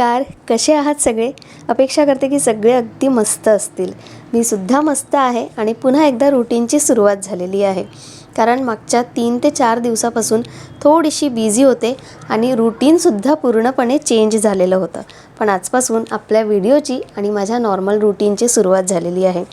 नमस्कार कसे आहात सगळे? अपेक्षा करते की सगळे अगदी मस्त असतील. मी सुद्धा मस्त आहे आणि पुन्हा एकदा रुटीनची सुरुवात झालेली आहे. कारण मागच्या तीन ते चार दिवसापासून थोडीशी बिझी होते आणि रुटीनसुद्धा पूर्णपणे चेंज झालेलं होतं. पण आजपासून आपल्या व्हिडिओची आणि माझ्या नॉर्मल रुटीनची सुरुवात झालेली आहे.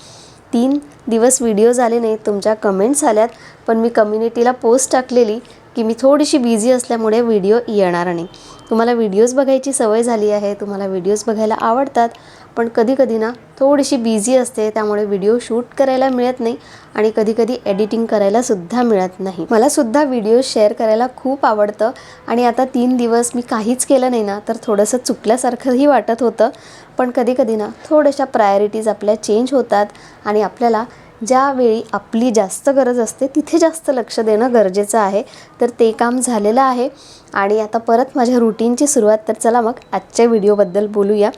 तीन दिवस व्हिडिओज आले नाही तुमच्या कमेंट्स आल्यात पण मी कम्युनिटीला पोस्ट टाकलेली की मी थोडीशी बिझी असल्यामुळे व्हिडिओ येणार नाही. तुम्हाला व्हिडिओज बघायची सवय झाली आहे तुम्हाला व्हिडिओज बघायला आवडतात पण कधीकधी ना थोडीशी बिझी असते त्यामुळे व्हिडिओ शूट करायला मिळत नाही आणि कधीकधी एडिटिंग करायलासुद्धा मिळत नाही. मलासुद्धा व्हिडिओ शेअर करायला खूप आवडतं आणि आता तीन दिवस मी काहीच केलं नाही ना तर थोडंसं चुकल्यासारखंही वाटत होतं. पण कधीकधी ना थोड्याशा प्रायोरिटीज आपल्या चेंज होतात आणि आपल्याला ज्यावेळी आपली जास्त गरज असते तिथे जास्त लक्ष देणं गरजेचं आहे. तर ते काम झालेलं आहे. आणि आता परत माझ्या रुटीनची सुरुवात तर चला मग आजच्या व्हिडिओबद्दल बोलूया.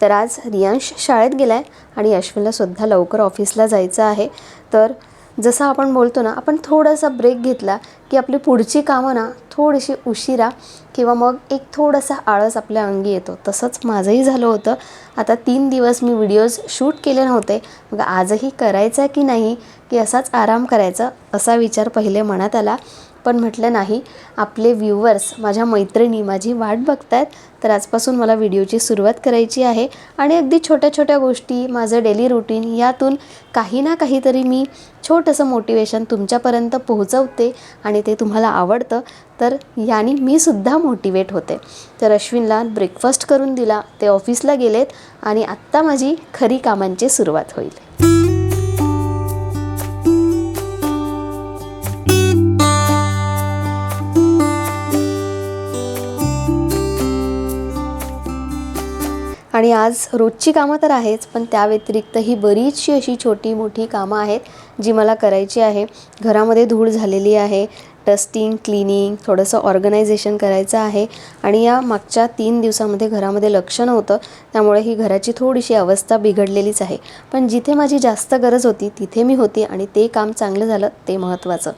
तर आज रियांश शाळेत गेला आहे आणि अश्विनलासुद्धा लवकर ऑफिसला जायचं आहे. तर जसं आपण बोलतो ना आपण थोडासा ब्रेक घेतला की आपली पुढची कामं ना थोडीशी उशिरा किंवा मग एक थोडासा आळस आपल्या अंगी येतो. तसंच माझंही झालं होतं. आता तीन दिवस मी व्हिडिओज शूट केले नव्हते. मग आजही करायचं की नाही की असाच आराम करायचा असा विचार पहिले मनात आला. पण म्हटलं नाही आपले व्ह्यूवर्स माझ्या मैत्रिणी माझी वाट बघतायत तर आजपासून मला व्हिडिओची सुरुवात करायची आहे. आणि अगदी छोट्या छोट्या गोष्टी माझं डेली रुटीन यातून काही ना काहीतरी मी छोटंसं मोटिवेशन तुमच्यापर्यंत पोहोचवते आणि ते तुम्हाला आवडतं तर याने मी सुद्धा मोटिवेट होते. तर अश्विनला ब्रेकफास्ट करून दिला. ते ऑफिसला गेलेत आणि आत्ता माझी खरी कामांची सुरुवात होईल. आणि आज रोजची कामं तर आहेच पण त्या व्यतिरिक्त ही बरीचशी अशी छोटी मोठी कामं आहेत जी मला करायची आहे. घरामध्ये धूळ झालेली आहे डस्टिंग क्लिनिंग थोडंसं ऑर्गनायझेशन करायचं आहे आणि या मागच्या तीन दिवसामध्ये घरामध्ये लक्ष नव्हतं त्यामुळे ही घराची थोडीशी अवस्था बिघडलेलीच आहे. पण जिथे माझी जास्त गरज होती तिथे मी होती आणि ते काम चांगलं झालं ते महत्त्वाचं.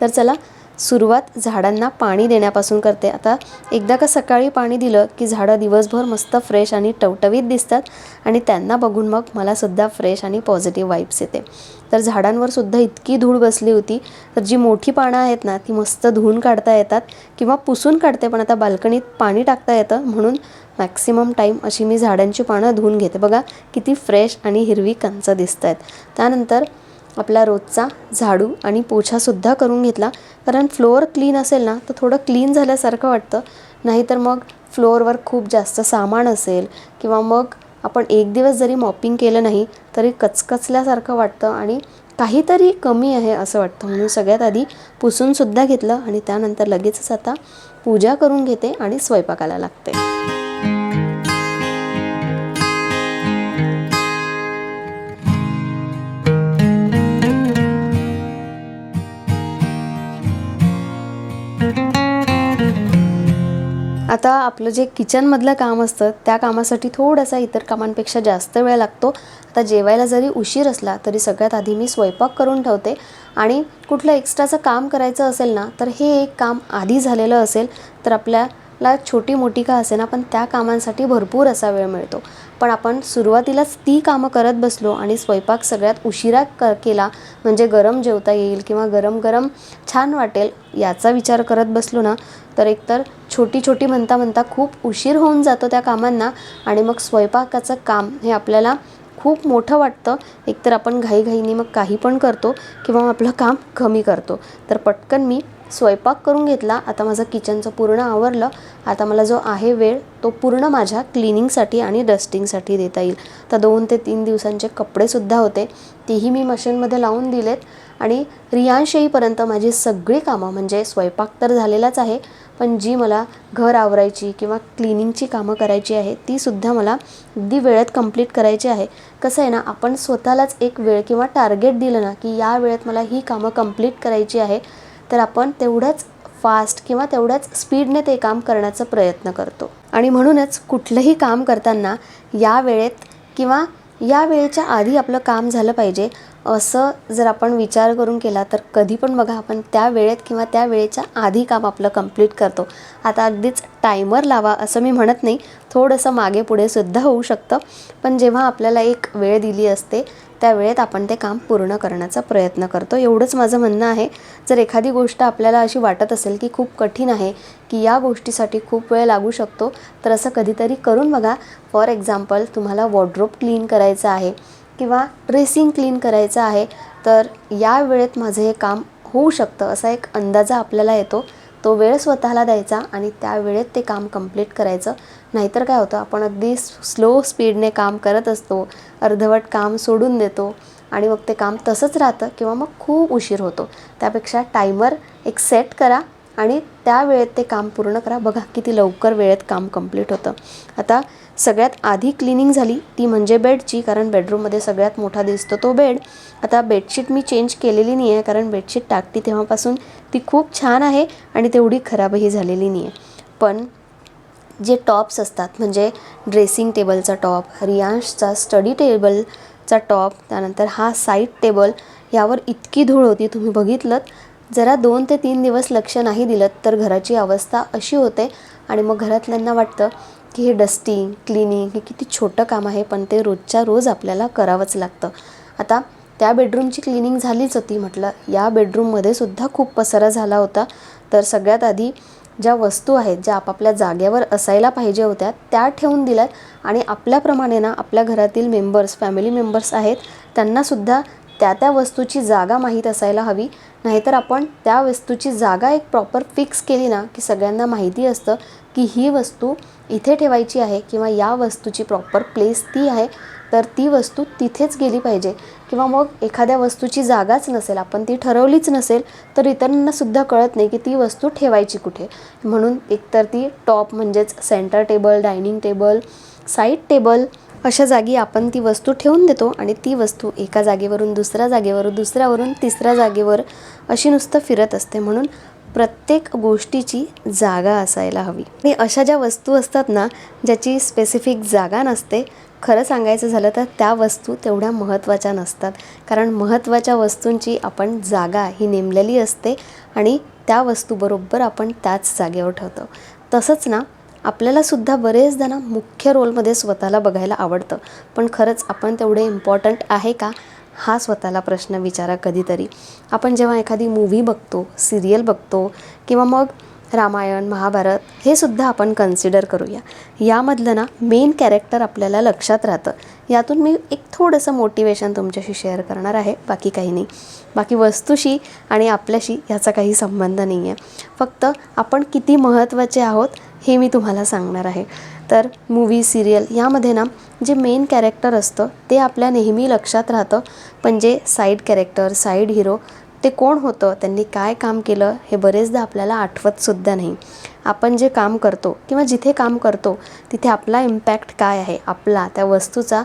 तर चला सुरुवात झाडांना पाणी देण्यापासून करते. आता एकदा का सकाळी पाणी दिलं की झाडं दिवसभर मस्त फ्रेश आणि टवटवीत दिसतात आणि त्यांना बघून मग मला सुद्धा फ्रेश आणि पॉझिटिव्ह वाईब्स येते. तर झाडांवर सुद्धा इतकी धूळ बसली होती तर जी मोठी पानं आहेत ना ती मस्त धुवून काढता येतात किंवा पुसून काढते पण आता बाल्कनीत पाणी टाकता येतं म्हणून मॅक्सिमम टाईम अशी मी झाडांची पानं धुवून घेते. बघा किती फ्रेश आणि हिरवी कंच दिसत आहेत त्यानंतर आपला रोजचा झाडू आणि पोछासुद्धा करून घेतला. कारण फ्लोअर क्लीन असेल ना तर थोडं क्लीन झाल्यासारखं वाटतं. नाहीतर मग फ्लोअरवर खूप जास्त सामान असेल किंवा मग आपण एक दिवस जरी मॉपिंग केलं नाही तरी कचकचल्यासारखं वाटतं आणि काहीतरी कमी आहे असं वाटतं. म्हणून सगळ्यात आधी पुसूनसुद्धा घेतलं आणि त्यानंतर लगेचच आता पूजा करून घेते आणि स्वयंपाकाला लागते. आपलं जे किचनमधलं काम असतं त्या कामासाठी थोडासा इतर कामांपेक्षा जास्त वेळ लागतो. आता जेवायला जरी उशीर असला तरी सगळ्यात आधी मी स्वयंपाक करून ठेवते. आणि कुठलं एक्स्ट्राचं काम करायचं असेल ना तर हे एक काम आधी झालेलं असेल तर आपल्याला छोटी मोठी का असे ना पण त्या कामांसाठी भरपूर असा वेळ मिळतो. पण आपण सुरुवातीलाच ती कामं करत बसलो आणि स्वयंपाक सगळ्यात उशिरा क केला म्हणजे गरम जेवता येईल किंवा गरम गरम छान वाटेल याचा विचार करत बसलो ना तर एकतर छोटी छोटी म्हणता म्हणता खूप उशीर होऊन जातो त्या कामांना आणि मग स्वयंपाकाचं काम हे आपल्याला खूप मोठं वाटतं. एकतर आपण घाईघाईने मग काही पण करतो किंवा मग आपलं काम कमी करतो. तर पटकन मी स्वयंपाक करून घेतला. आता माझं किचनचं पूर्ण आवरलं. आता मला जो आहे वेळ तो पूर्ण माझ्या क्लिनिंगसाठी आणि डस्टिंगसाठी देता येईल. तर दोन ते तीन दिवसांचे कपडेसुद्धा होते. तेही मी मशीनमध्ये लावून दिलेत. आणि रियांश येईपर्यंत माझी सगळी कामं म्हणजे स्वयंपाक तर झालेलाच आहे पण जी मला घर आवरायची किंवा क्लिनिंगची कामं करायची आहे तीसुद्धा मला अगदी वेळेत कंप्लीट करायची आहे. कसं आहे ना आपण स्वतःलाच एक वेळ किंवा टार्गेट दिलं ना की या वेळेत मला ही कामं कंप्लीट करायची आहे तर आपण तेवढंच फास्ट किंवा तेवढ्याच स्पीडने ते काम करण्याचा प्रयत्न करतो. आणि म्हणूनच कुठलंही काम करताना या वेळेत किंवा या वेळेच्या आधी आपलं काम झालं पाहिजे असं जर आपण विचार करून केला तर कधी पण बघा आपण त्या वेळेत किंवा त्या वेळेच्या आधी काम आपलं कंप्लीट करतो. आता अगदीच टायमर लावा असं मी म्हणत नाही. थोडंसं मागे पुढे सुद्धा होऊ शकतं. पण जेव्हा आपल्याला एक वेळ दिली असते त्या वेळेत आपण ते काम पूर्ण करण्याचा प्रयत्न करतो. एवढंच माझं म्हणणं आहे. जर एखादी गोष्ट आपल्याला अशी वाटत असेल की खूप कठीण आहे की या गोष्टीसाठी खूप वेळ लागू शकतो तर असं कधीतरी करून बघा. फॉर एक्झाम्पल तुम्हाला वॉर्ड्रोप क्लीन करायचं आहे. किंवा ड्रेसिंग क्लीन करायचं आहे तर या वेळेत माझं हे काम होऊ शकतं असा एक अंदाजा आपल्याला येतो. तो वेळ स्वतःला द्यायचा आणि त्या वेळेत ते काम कंप्लीट करायचं. नाहीतर काय होतं आपण अगदी स्लो स्पीडने काम करत असतो अर्धवट काम सोडून देतो आणि मग ते काम तसंच राहतं किंवा मग खूप उशीर होतो. त्यापेक्षा टायमर एक सेट करा आणि त्या वेळेत ते काम पूर्ण करा. बघा किती लवकर वेळेत काम कंप्लीट होतं. आता सगळ्यात आधी क्लिनिंग झाली ती म्हणजे बेडची कारण बेडरूममध्ये सगळ्यात मोठा दिसतो तो बेड आता बेडशीट मी चेंज केलेली नाही आहे कारण बेडशीट टाकते तेव्हापासून ती खूप छान आहे आणि तेवढी खराबही झालेली नाही आहे पण जे टॉप्स असतात म्हणजे ड्रेसिंग टेबलचा टॉप रियांशचा स्टडी टेबलचा टॉप त्यानंतर हा साईड टेबल यावर इतकी धूळ होती तुम्ही बघितलं जरा दोन ते तीन दिवस लक्ष नाही दिलं तर घराची अवस्था अशी होते आणि मग घरातल्यांना वाटतं की हे डस्टिंग क्लिनिंग हे किती छोटं काम आहे पण ते रोजच्या रोज आपल्याला करावंच लागतं. आता त्या बेडरूमची क्लिनिंग झालीच होती म्हटलं. या बेडरूममध्ये सुद्धा खूप पसारा झाला होता. तर सगळ्यात आधी ज्या वस्तू आहेत ज्या आपापल्या जागेवर असायला पाहिजे होत्या त्या ठेवून दिल्यात. आणि आपल्याप्रमाणे ना आपल्या घरातील मेंबर्स फॅमिली मेंबर्स आहेत त्यांनासुद्धा त्या त्या वस्तूची जागा माहीत असायला हवी. नाहीतर आपण त्या वस्तूची जागा एक प्रॉपर फिक्स केली ना की सगळ्यांना माहिती असतं की ही वस्तू इथे ठेवायची आहे किंवा या वस्तूची प्रॉपर प्लेस ती आहे तर ती वस्तू तिथेच गेली पाहिजे. किंवा मग एखाद्या वस्तूची जागाच नसेल आपण ती ठरवलीच नसेल तर इतरांनासुद्धा कळत नाही की ती वस्तू ठेवायची कुठे. म्हणून एकतर ती टॉप म्हणजेच centre table dining table side table अशा जागी आपण ती वस्तू ठेवून देतो आणि ती वस्तू एका जागेवरून दुसऱ्या जागेवर दुसऱ्यावरून तिसऱ्या जागेवर अशी नुसतं फिरत असते. म्हणून प्रत्येक गोष्टीची जागा असायला हवी. आणि अशा ज्या वस्तू असतात ना ज्याची स्पेसिफिक जागा नसते खरं सांगायचं झालं तर त्या वस्तू तेवढ्या महत्त्वाच्या नसतात. कारण महत्त्वाच्या वस्तूंची आपण जागा ही नेमलेली असते आणि त्या वस्तूबरोबर आपण त्याच जागेवर ठेवतो. तसंच ना आपल्याला सुद्धा बरेचदा ना मुख्य रोलमध्ये स्वतःला बघायला आवडतं. पण खरंच आपण तेवढे इम्पॉर्टंट आहे का? हा स्वतःला प्रश्न विचारा कधीतरी. आपण जेव्हा एखादी मूव्ही बघतो सिरियल बघतो किंवा मग रामायण महाभारत हे सुद्धा आपण कन्सिडर करूया. यामधलं ना मेन कॅरेक्टर आपल्याला लक्षात राहतं. यातून मी एक थोडंसं मोटिवेशन तुमच्याशी शेअर करणार आहे बाकी काही नाही. बाकी वस्तूशी आणि आपल्याशी याचा काही संबंध नाही आहे फक्त आपण किती महत्त्वाचे आहोत हे मी तुम्हाला सांगणार आहे. तर मूवी सिरियल यामध्ये ना जे मेन कॅरेक्टर असतं ते आपल्या नेहमी लक्षात राहतं. पण जे साईड कॅरेक्टर साईड हिरो ते कोण होतं? त्यांनी काय काम केलं? हे बरेचदा आपल्याला आठवतसुद्धा नाही. आपण जे काम करतो किंवा जिथे काम करतो तिथे आपला इम्पॅक्ट काय आहे? आपला त्या वस्तूचा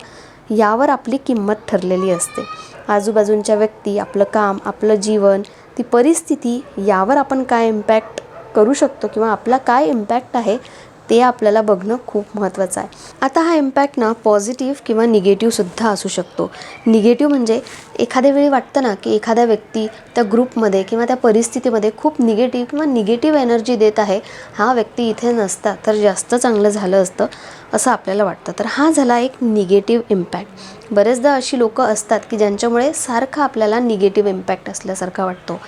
यावर आपली किंमत ठरलेली असते. आजूबाजूंच्या व्यक्ती आपलं काम आपलं जीवन ती परिस्थिती यावर आपण काय इम्पॅक्ट करू शकतो किंवा आपला काय इम्पॅक्ट आहे? ते आपल्याला बघणं खूप महत्त्वाचं आहे. आता हा इम्पॅक्ट ना पॉझिटिव्ह किंवा निगेटिव्हसुद्धा असू शकतो. निगेटिव्ह म्हणजे एखाद्या वेळी वाटतं ना की एखाद्या व्यक्ती त्या ग्रुपमध्ये किंवा त्या परिस्थितीमध्ये खूप निगेटिव्ह किंवा निगेटिव्ह एनर्जी देत आहे हा व्यक्ती इथे नसता तर जास्त चांगलं झालं असतं असं आपल्याला वाटतं. तर हा झाला एक निगेटिव्ह इम्पॅक्ट बरेचदा अशी लोकं असतात की ज्यांच्यामुळे सारखा आपल्याला निगेटिव्ह इम्पॅक्ट असल्यासारखा वाटतो.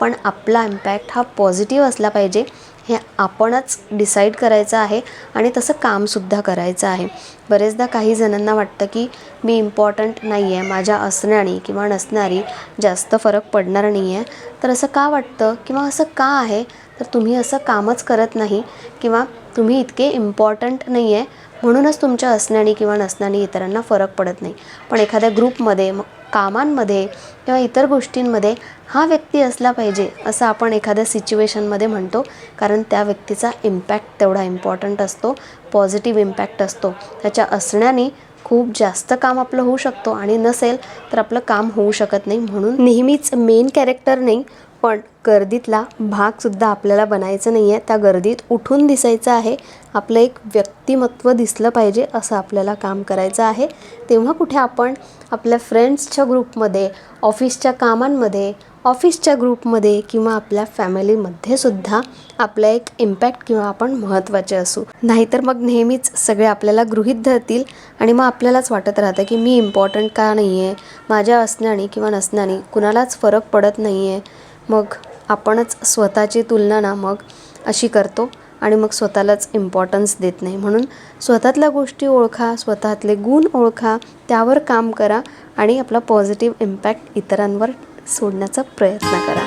पण आपला इम्पॅक्ट हा पॉझिटिव्ह असला पाहिजे हे आपणच डिसाईड करायचं आहे आणि तसं कामसुद्धा करायचं आहे. बरेचदा काही जणांना वाटतं की मी इम्पॉर्टंट नाही आहे माझ्या असणारी किंवा नसणारी जास्त फरक पडणार नाही आहे तर असं का वाटतं? किंवा असं का आहे? तर तुम्ही असं कामच करत नाही किंवा तुम्ही इतके इम्पॉर्टंट नाही आहे म्हणूनच तुमच्या असण्याने किंवा नसण्याने इतरांना फरक पडत नाही. पण एखाद्या ग्रुपमध्ये मग कामांमध्ये किंवा इतर गोष्टींमध्ये हा व्यक्ती असला पाहिजे असं आपण एखाद्या सिच्युएशनमध्ये म्हणतो. कारण त्या व्यक्तीचा इम्पॅक्ट तेवढा इम्पॉर्टंट असतो पॉझिटिव्ह इम्पॅक्ट असतो. त्याच्या असण्याने खूप जास्त काम आपलं होऊ शकतो आणि नसेल तर आपलं काम होऊ शकत नाही. म्हणून नेहमीच मेन कॅरेक्टर नाही पण गर्दीतला भागसुद्धा आपल्याला बनायचं नाही आहे त्या गर्दीत उठून दिसायचं आहे. आपलं एक व्यक्तिमत्व दिसलं पाहिजे असं आपल्याला काम करायचं आहे. तेव्हा कुठे आपण आपल्या फ्रेंड्सच्या ग्रुपमध्ये ऑफिसच्या कामांमध्ये ऑफिसच्या ग्रुपमध्ये किंवा आपल्या फॅमिलीमध्ये सुद्धा आपला एक इम्पॅक्ट किंवा आपण महत्त्वाचे असू. नाहीतर मग नेहमीच सगळे आपल्याला गृहित धरतील आणि मग आपल्यालाच वाटत राहतं की मी इम्पॉर्टंट का नाही आहे माझ्या असण्याने किंवा नसण्याने कुणालाच फरक पडत नाही आहे मग आपणच स्वतःची तुलना ना मग अशी करतो आणि मग स्वतःलाच इम्पॉर्टन्स देत नाही. म्हणून स्वतःतल्या गोष्टी ओळखा स्वतःतले गुण ओळखा त्यावर काम करा आणि आपला पॉझिटिव्ह इम्पॅक्ट इतरांवर सोडण्याचा प्रयत्न करा.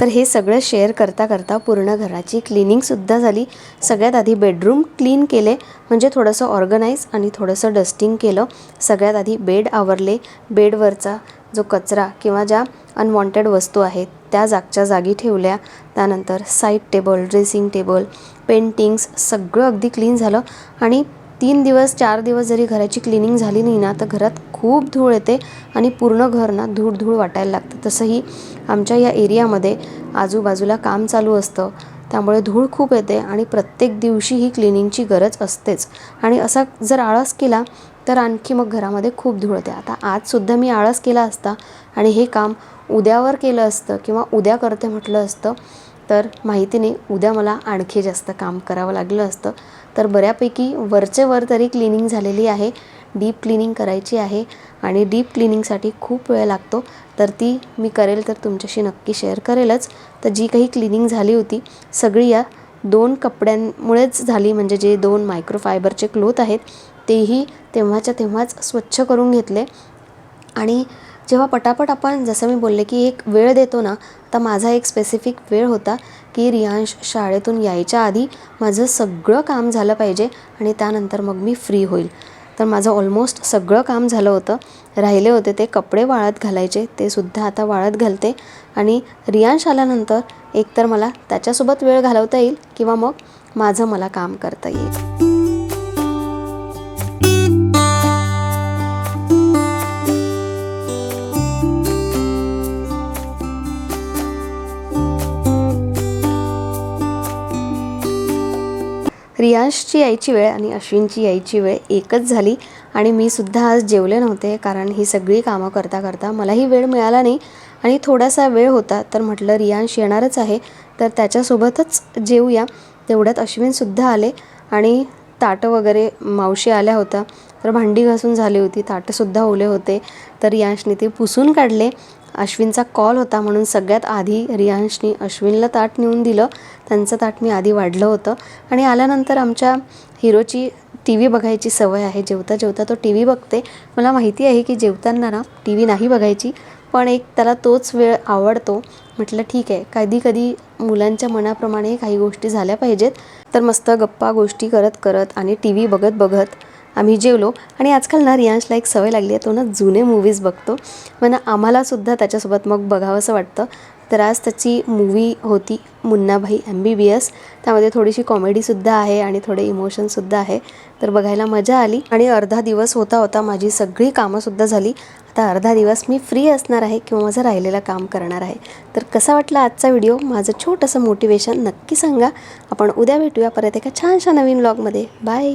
तर हे सगळं शेअर करता करता पूर्ण घराची क्लिनिंगसुद्धा झाली. सगळ्यात आधी बेडरूम क्लीन केले म्हणजे थोडंसं ऑर्गनाईज आणि थोडंसं डस्टिंग केलं. सगळ्यात आधी बेड आवरले. बेडवरचा जो कचरा किंवा ज्या अनवॉन्टेड वस्तू आहेत त्या जागच्या जागी ठेवल्या. त्यानंतर side table dressing table paintings सगळं अगदी क्लीन झालं. आणि तीन दिवस चार दिवस जरी घराची क्लिनिंग झाली नाही ना तर घरात खूप धूळ येते आणि पूर्ण घर ना धूळ धूळ वाटायला लागतं. तसंही आमच्या या एरियामध्ये आजूबाजूला काम चालू असतं. त्यामुळे धूळ खूप येते आणि प्रत्येक दिवशी ही क्लिनिंगची गरज असतेच. आणि असा जर आळस केला तर आणखी मग घरामध्ये खूप धूळ येते. आता आजसुद्धा मी आळस केला असता आणि हे काम उद्यावर केलं असतं किंवा उद्या करते म्हटलं असतं तर माहिती नाही उद्या मला आणखी जास्त काम करावं लागलं असतं. तर बऱ्यापैकी वरचे वर तरी क्लिनिंग झालेली आहे डीप क्लिनिंग करायची आहे आणि डीप क्लिनिंगसाठी खूप वेळ लागतो. तर ती मी करेल तर तुमच्याशी नक्की शेअर करेलच. तर जी काही क्लिनिंग झाली होती सगळी या दोन कपड्यांमुळेच झाली. म्हणजे जे दोन मायक्रोफायबरचे क्लोथ आहेत तेही तेव्हाच्या तेव्हाच स्वच्छ करून घेतले. आणि जेव्हा पटापट आपण जसं मी बोलले की एक वेळ देतो ना तर माझा एक स्पेसिफिक वेळ होता की रियांश शाळेतून यायच्या आधी माझं सगळं काम झालं पाहिजे आणि त्यानंतर मग मी फ्री होईल. तर माझं ऑलमोस्ट सगळं काम झालं होतं. राहिले होते ते कपडे वाळत घालायचे ते सुद्धा आता वाळत घालते. आणि रियांश आल्यानंतर एकतर मला त्याच्यासोबत वेळ घालवता येईल किंवा मग माझं मला काम करता येईल. रियांशची यायची वेळ आणि अश्विनची यायची वेळ एकच झाली आणि मी सुद्धा आज जेवले नव्हते कारण ही सगळी कामं करता करता मलाही वेळ मिळाला नाही आणि थोडासा वेळ होता तर म्हटलं रियांश येणारच आहे तर त्याच्यासोबतच जेवूया तेवढ्यात अश्विनसुद्धा आले आणि ताटं वगैरे मावशी आल्या होत्या तर भांडी घासून झाली होती ताटंसुद्धा ओले होते तर रियांशने ते पुसून काढले अश्विनचा कॉल होता म्हणून सगळ्यात आधी रियांशनी अश्विनला ताट नेऊन दिलं. त्यांचं ताट मी आधी वाढलं होतं. आणि आल्यानंतर आमच्या हिरोची टी व्ही बघायची सवय आहे. जेवता जेवता तो टी व्ही बघते. मला माहिती आहे की जेवताना ना टी व्ही नाही बघायची पण एक त्याला तोच वेळ आवडतो. म्हटलं ठीक आहे. कधी कधी मुलांच्या मनाप्रमाणे काही गोष्टी झाल्या पाहिजेत. तर मस्त गप्पा गोष्टी करत करत आणि टी व्ही बघत बघत आम्ही जेवलो आणि आजकाल ना रियांशला एक सवय लागली आहे तो ना जुने मूवीज बघतो. मग ना आम्हालासुद्धा त्याच्यासोबत मग बघावंसं वाटतं. तर आज त्याची मूवी होती Munnabhai M B B S त्यामध्ये थोडीशी कॉमेडीसुद्धा आहे आणि थोडे इमोशनसुद्धा आहे. तर बघायला मजा आली आणि अर्धा दिवस होता होता माझी सगळी कामंसुद्धा झाली. आता अर्धा दिवस मी फ्री असणार आहे किंवा माझं राहिलेलं काम करणार आहे. तर कसा वाटला आजचा व्हिडिओ माझं छोटंसं मोटिवेशन नक्की सांगा. आपण उद्या भेटूया परत एका छानशा नवीन ब्लॉगमध्ये बाय